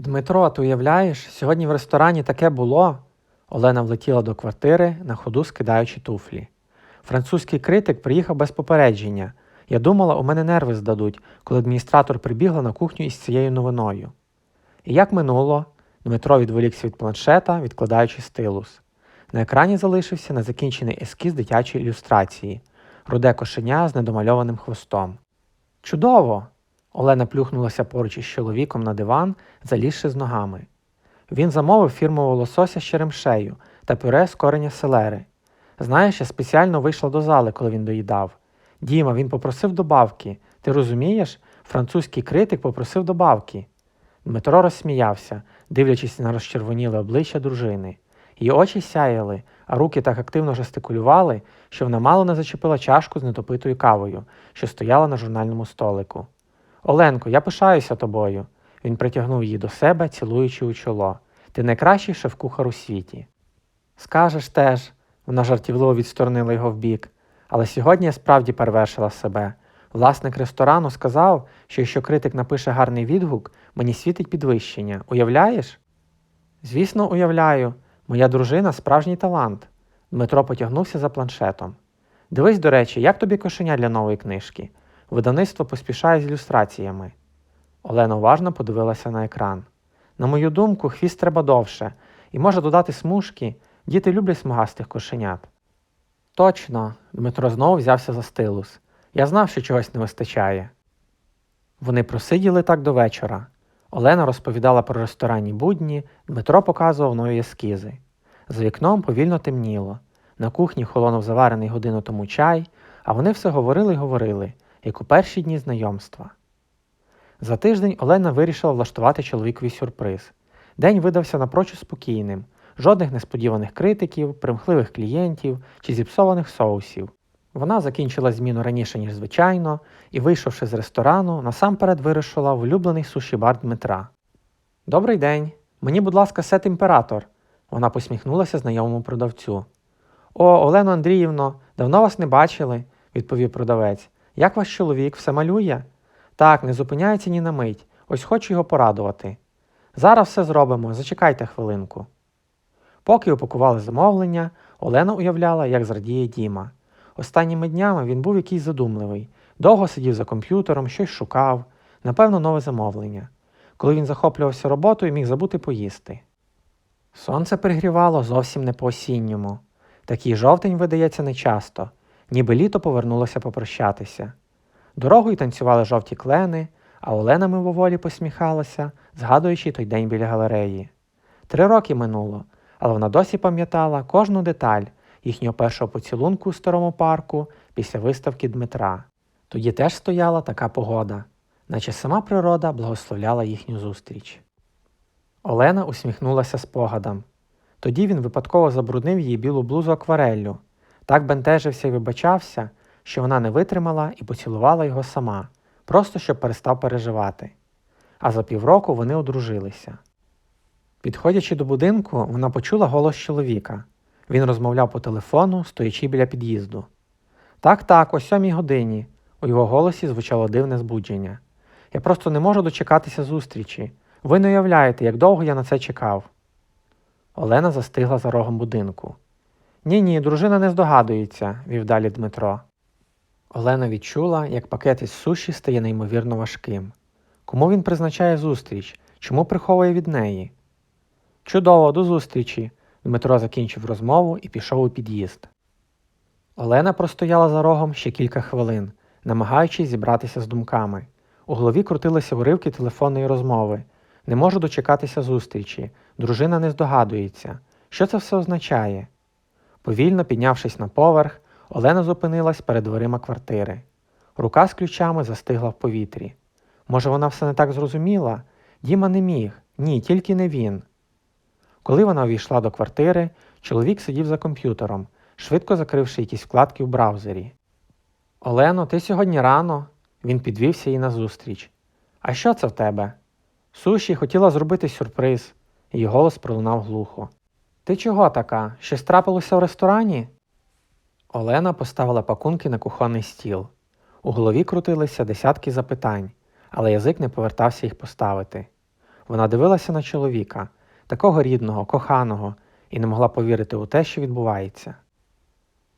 Дмитро, ти уявляєш, сьогодні в ресторані таке було. Олена влетіла до квартири, на ходу скидаючи туфлі. Французький критик приїхав без попередження. Я думала, у мене нерви здадуть, коли адміністратор прибігла на кухню із цією новиною. І як минуло, Дмитро відволікся від планшета, відкладаючи стилус. На екрані залишився незакінчений ескіз дитячої ілюстрації, руде кошеня з недомальованим хвостом. Чудово! Олена плюхнулася поруч із чоловіком на диван, залізши з ногами. Він замовив фірмового лосося з черемшею та пюре з кореня селери. Знаєш, я спеціально вийшла до зали, коли він доїдав. Діма, він попросив добавки. Ти розумієш? Французький критик попросив добавки. Дмитро розсміявся, дивлячись на розчервоніле обличчя дружини. Її очі сяяли, а руки так активно жестикулювали, що вона мало не зачепила чашку з недопитою кавою, що стояла на журнальному столику. Оленко, я пишаюся тобою. Він притягнув її до себе, цілуючи у чоло. Ти найкращий шеф-кухар у світі. Скажеш теж, вона жартівливо відсторонила його вбік. Але сьогодні я справді перевершила себе. Власник ресторану сказав, що якщо критик напише гарний відгук, мені світить підвищення. Уявляєш? Звісно, уявляю. Моя дружина справжній талант. Дмитро потягнувся за планшетом. Дивись, до речі, як тобі кошеня для нової книжки. Видавництво поспішає з ілюстраціями. Олена уважно подивилася на екран. На мою думку, хвіст треба довше, і може додати смужки. Діти люблять смугастих кошенят. Точно, Дмитро знову взявся за стилус. Я знав, що чогось не вистачає. Вони просиділи так до вечора. Олена розповідала про ресторанні будні, Дмитро показував нові ескізи. За вікном повільно темніло. На кухні холонув заварений годину тому чай, а вони все говорили й говорили, як у перші дні знайомства. За тиждень Олена вирішила влаштувати чоловікові сюрприз. День видався напрочуд спокійним, жодних несподіваних критиків, примхливих клієнтів чи зіпсованих соусів. Вона закінчила зміну раніше, ніж звичайно, і, вийшовши з ресторану, насамперед вирішила в улюблений суші-бар Дмитра. Добрий день. Мені, будь ласка, сет імператор. Вона посміхнулася знайомому продавцю. О, Олено Андріївно, давно вас не бачили, відповів продавець. Як ваш чоловік все малює? Так, не зупиняється ні на мить. Ось хочу його порадувати. Зараз все зробимо, зачекайте хвилинку. Поки упакували замовлення, Олена уявляла, як зрадіє Діма. Останніми днями він був якийсь задумливий, довго сидів за комп'ютером, щось шукав, напевно, нове замовлення. Коли він захоплювався роботою, міг забути поїсти. Сонце пригрівало зовсім не по осінньому. Такий жовтень видається нечасто, ніби літо повернулося попрощатися. Дорогою танцювали жовті клени, а Олена мимоволі посміхалася, згадуючи той день біля галереї. Три роки минуло, але вона досі пам'ятала кожну деталь їхнього першого поцілунку у старому парку після виставки Дмитра. Тоді теж стояла така погода, наче сама природа благословляла їхню зустріч. Олена усміхнулася спогадам. Тоді він випадково забруднив її білу блузу аквареллю, так бентежився і вибачався, що вона не витримала і поцілувала його сама, просто щоб перестав переживати. А за півроку вони одружилися. Підходячи до будинку, вона почула голос чоловіка. Він розмовляв по телефону, стоячи біля під'їзду. Так, так, о сьомій годині. У його голосі звучало дивне збудження. Я просто не можу дочекатися зустрічі. Ви не уявляєте, як довго я на це чекав. Олена застигла за рогом будинку. Ні, ні, дружина не здогадується, вів далі Дмитро. Олена відчула, як пакет із суші стає неймовірно важким. Кому він призначає зустріч? Чому приховує від неї? Чудово, до зустрічі. Дмитро закінчив розмову і пішов у під'їзд. Олена простояла за рогом ще кілька хвилин, намагаючись зібратися з думками. У голові крутилися уривки телефонної розмови. Не можу дочекатися зустрічі. Дружина не здогадується. Що це все означає? Повільно піднявшись на поверх, Олена зупинилась перед дверима квартири. Рука з ключами застигла в повітрі. Може, вона все не так зрозуміла? Діма не міг, ні, тільки не він. Коли вона увійшла до квартири, чоловік сидів за комп'ютером, швидко закривши якісь вкладки в браузері. Олено, ти сьогодні рано. Він підвівся їй назустріч. А що це в тебе? Суші хотіла зробити сюрприз. Її голос пролунав глухо. Ти чого така? Щось трапилося в ресторані? Олена поставила пакунки на кухонний стіл. У голові крутилися десятки запитань, але язик не повертався їх поставити. Вона дивилася на чоловіка, такого рідного, коханого, і не могла повірити у те, що відбувається.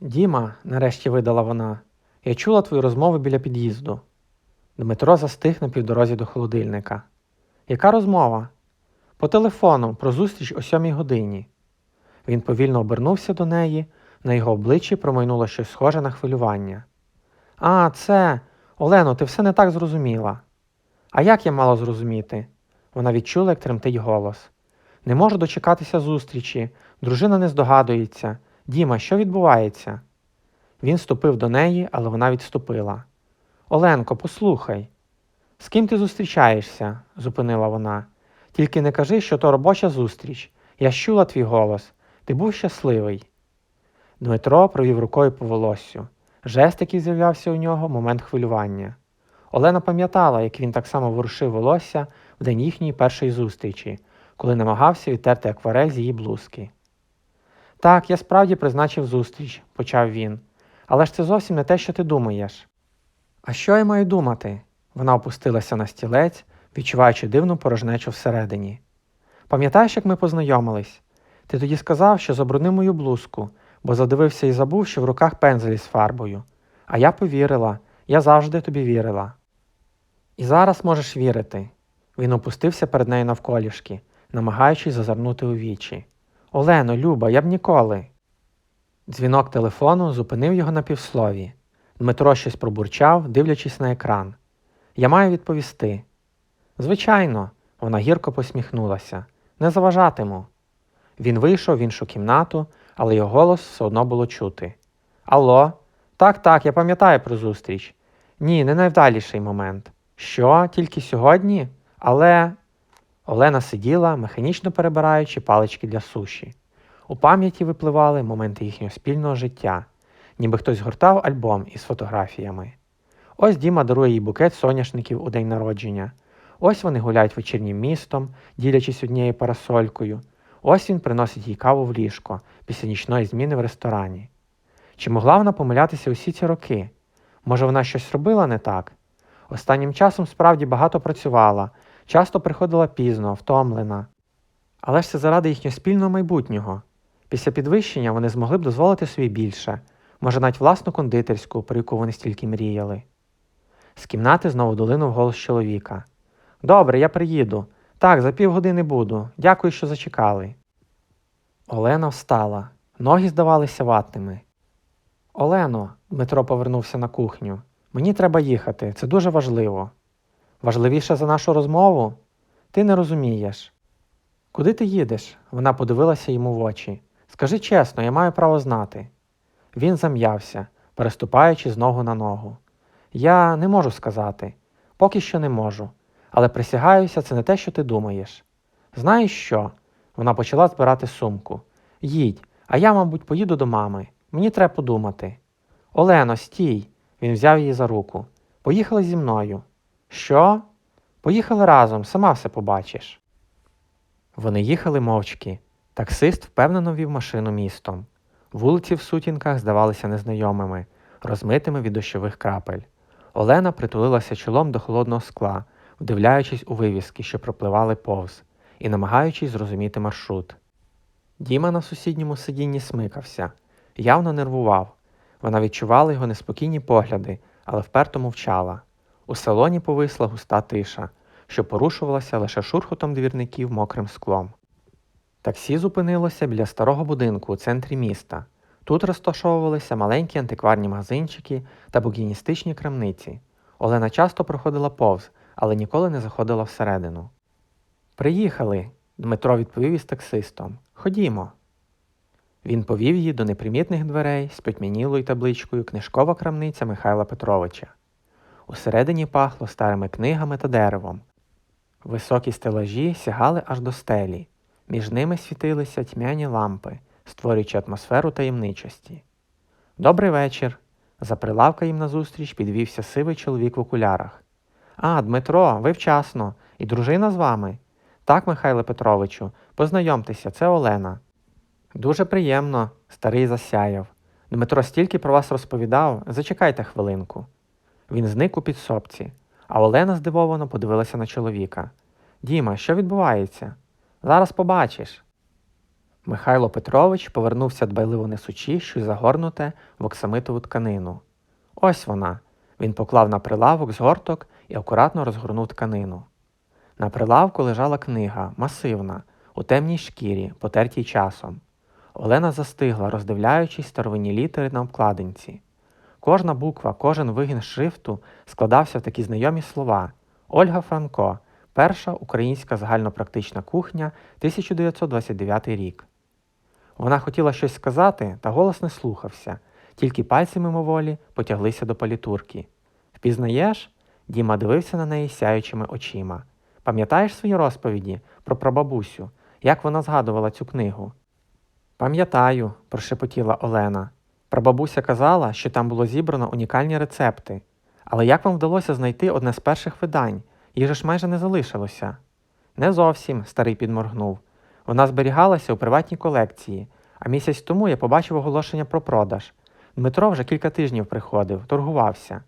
Діма, нарешті видала вона, я чула твої розмови біля під'їзду. Дмитро застиг на півдорозі до холодильника. Яка розмова? По телефону про зустріч о сьомій годині. Він повільно обернувся до неї, на його обличчі промайнуло щось схоже на хвилювання. А, це. Олено, ти все не так зрозуміла. А як я мала зрозуміти? Вона відчула, як тремтить голос. Не можу дочекатися зустрічі, дружина не здогадується. Діма, що відбувається? Він ступив до неї, але вона відступила. Оленко, послухай. З ким ти зустрічаєшся? зупинила вона. Тільки не кажи, що то робоча зустріч. Я чула твій голос. Ти був щасливий. Дмитро провів рукою по волоссю. Жест, який з'являвся у нього, момент хвилювання. Олена пам'ятала, як він так само ворушив волосся в день їхньої першої зустрічі, коли намагався відтерти акварель з її блузки. Так, я справді призначив зустріч, почав він. Але ж це зовсім не те, що ти думаєш. А що я маю думати? Вона опустилася на стілець, відчуваючи дивну порожнечу всередині. Пам'ятаєш, як ми познайомились? Ти тоді сказав, що заборонив мою блузку, бо задивився і забув, що в руках пензелі з фарбою. А я повірила, я завжди тобі вірила. І зараз можеш вірити. Він опустився перед нею навколішки, намагаючись зазирнути у вічі. Олено, Люба, я б ніколи. Дзвінок телефону зупинив його на півслові. Дмитро щось пробурчав, дивлячись на екран. Я маю відповісти. Звичайно, вона гірко посміхнулася. Не заважатиму. Він вийшов в іншу кімнату, але його голос все одно було чути. Алло, так, так, я пам'ятаю про зустріч. Ні, не найвдаліший момент. Що, тільки сьогодні? Але. Олена сиділа, механічно перебираючи палички для суші. У пам'яті випливали моменти їхнього спільного життя, ніби хтось гортав альбом із фотографіями. Ось Діма дарує їй букет соняшників у день народження. Ось вони гуляють вечірнім містом, ділячись однією парасолькою. Ось він приносить їй каву в ліжко після нічної зміни в ресторані. Чи могла вона помилятися усі ці роки? Може, вона щось робила не так? Останнім часом справді багато працювала, часто приходила пізно, втомлена. Але ж це заради їхнього спільного майбутнього. Після підвищення вони змогли б дозволити собі більше, може навіть власну кондитерську, про яку вони стільки мріяли. З кімнати знову долинув голос чоловіка. Добре, я приїду. Так, за півгодини буду. Дякую, що зачекали. Олена встала. Ноги здавалися ватними. Олено, Дмитро повернувся на кухню. Мені треба їхати, це дуже важливо. Важливіше за нашу розмову? Ти не розумієш. Куди ти їдеш? Вона подивилася йому в очі. Скажи чесно, я маю право знати. Він зам'явся, переступаючи з ногу на ногу. Я не можу сказати, поки що не можу, але присягаюся, це не те, що ти думаєш. Знаєш що? Вона почала збирати сумку. Їдь, а я, мабуть, поїду до мами. Мені треба подумати. Олено, стій. Він взяв її за руку. Поїхали зі мною. Що? Поїхали разом, сама все побачиш. Вони їхали мовчки. Таксист впевнено вів машину містом. Вулиці в сутінках здавалися незнайомими, розмитими від дощових крапель. Олена притулилася чолом до холодного скла, вдивляючись у вивіски, що пропливали повз, і намагаючись зрозуміти маршрут. Діма на сусідньому сидінні смикався, явно нервував. Вона відчувала його неспокійні погляди, але вперто мовчала. У салоні повисла густа тиша, що порушувалася лише шурхотом двірників мокрим склом. Таксі зупинилося біля старого будинку у центрі міста. Тут розташовувалися маленькі антикварні магазинчики та букіністичні крамниці. Олена часто проходила повз, але ніколи не заходила всередину. Приїхали, Дмитро відповів із таксистом. Ходімо. Він повів її до непримітних дверей з потьмянілою табличкою Книжкова крамниця Михайла Петровича. Усередині пахло старими книгами та деревом. Високі стелажі сягали аж до стелі, між ними світилися тьмяні лампи, створюючи атмосферу таємничості. Добрий вечір. За прилавка їм назустріч підвівся сивий чоловік в окулярах. А, Дмитро, ви вчасно, і дружина з вами. Так, Михайле Петровичу, познайомтеся, це Олена. Дуже приємно, старий засяяв. Дмитро стільки про вас розповідав, зачекайте хвилинку. Він зник у підсобці, а Олена здивовано подивилася на чоловіка. Діма, що відбувається? Зараз побачиш. Михайло Петрович повернувся дбайливо несучи щось загорнуте в оксамитову тканину. Ось вона. Він поклав на прилавок згорток і акуратно розгорнув тканину. На прилавку лежала книга, масивна, у темній шкірі, потертій часом. Олена застигла, роздивляючись старовинні літери на обкладинці. Кожна буква, кожен вигін шрифту складався в такі знайомі слова Ольга Франко, перша українська загальнопрактична кухня, 1929 рік. Вона хотіла щось сказати, та голос не слухався, тільки пальці мимоволі потяглися до палітурки. Впізнаєш? Діма дивився на неї сяючими очима. Пам'ятаєш свої розповіді про прабабусю, як вона згадувала цю книгу? Пам'ятаю, прошепотіла Олена. Прабабуся казала, що там було зібрано унікальні рецепти. Але як вам вдалося знайти одне з перших видань? Їх же ж майже не залишилося. Не зовсім, старий підморгнув. Вона зберігалася у приватній колекції, а місяць тому я побачив оголошення про продаж. Дмитро вже кілька тижнів приходив, торгувався.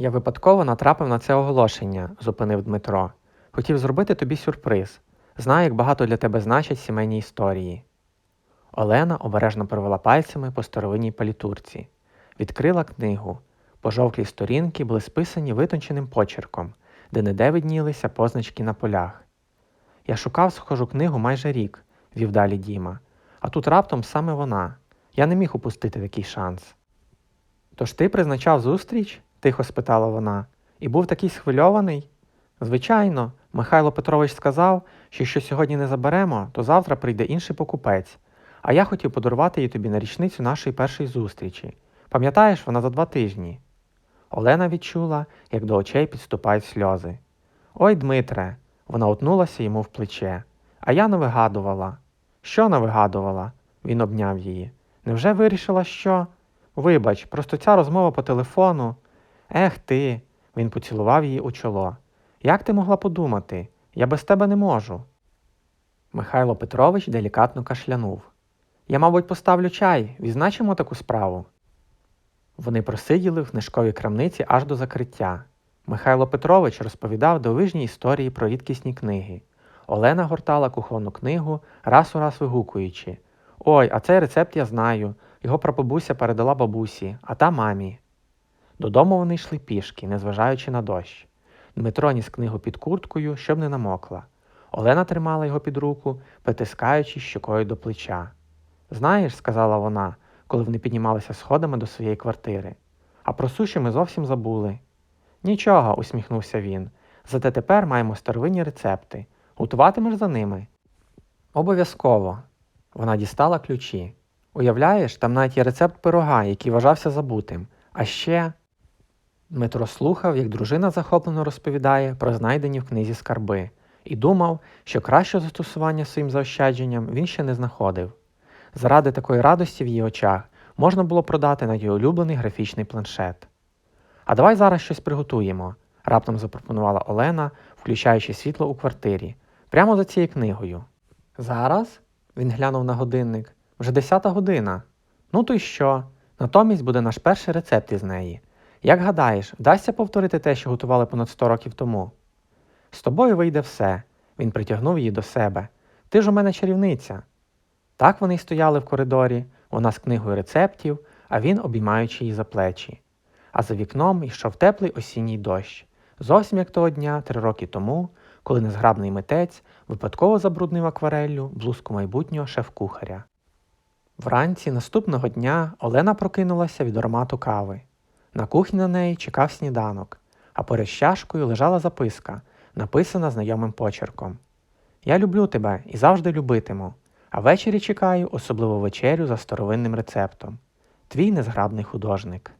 Я випадково натрапив на це оголошення, зупинив Дмитро. Хотів зробити тобі сюрприз. Знаю, як багато для тебе значать сімейні історії. Олена обережно провела пальцями по старовинній палітурці, відкрила книгу. Пожовклі сторінки були списані витонченим почерком, де неде виднілися позначки на полях. Я шукав схожу книгу майже рік, вів далі Діма, а тут раптом саме вона. Я не міг упустити такий шанс. Тож ти призначав зустріч? Тихо спитала вона, і був такий схвильований? Звичайно, Михайло Петрович сказав, що якщо сьогодні не заберемо, то завтра прийде інший покупець, а я хотів подарувати її тобі на річницю нашої першої зустрічі. Пам'ятаєш, вона за два тижні. Олена відчула, як до очей підступають сльози. Ой, Дмитре, вона утнулася йому в плече. А я не вигадувала. Що не вигадувала? Він обняв її. Невже вирішила, що? Вибач, просто ця розмова по телефону. Ех ти. Він поцілував її у чоло. Як ти могла подумати? Я без тебе не можу. Михайло Петрович делікатно кашлянув. Я, мабуть, поставлю чай, відзначимо таку справу. Вони просиділи в книжковій крамниці аж до закриття. Михайло Петрович розповідав дивижні історії про рідкісні книги. Олена гортала кухонну книгу, раз у раз вигукуючи Ой, а цей рецепт я знаю. Його прабабуся передала бабусі, а та мамі. Додому вони йшли пішки, незважаючи на дощ. Дмитро ніс книгу під курткою, щоб не намокла. Олена тримала його під руку, притискаючи щокою до плеча. Знаєш, сказала вона, коли вони піднімалися сходами до своєї квартири. А про суші ми зовсім забули. Нічого, усміхнувся він. Зате тепер маємо старовинні рецепти. Готуватимеш за ними? Обов'язково. Вона дістала ключі. Уявляєш, там навіть є рецепт пирога, який вважався забутим. А ще. Дмитро слухав, як дружина захоплено розповідає про знайдені в книзі скарби, і думав, що кращого застосування своїм заощадженням він ще не знаходив. Заради такої радості в її очах можна було продати на її улюблений графічний планшет. А давай зараз щось приготуємо, раптом запропонувала Олена, включаючи світло у квартирі, прямо за цією книгою. Зараз? Він глянув на годинник. Вже десята година. Ну то й що? Натомість буде наш перший рецепт із неї. Як гадаєш, вдасться повторити те, що готували понад сто років тому? З тобою вийде все. Він притягнув її до себе. Ти ж у мене чарівниця. Так вони й стояли в коридорі, вона з книгою рецептів, а він обіймаючи її за плечі. А за вікном йшов теплий осінній дощ, зовсім як того дня, три роки тому, коли незграбний митець випадково забруднив аквареллю блузку майбутнього шеф-кухаря. Вранці наступного дня Олена прокинулася від аромату кави. На кухні на неї чекав сніданок, а поряд з чашкою лежала записка, написана знайомим почерком. Я люблю тебе і завжди любитиму, а ввечері чекаю особливу вечерю за старовинним рецептом. Твій незграбний художник.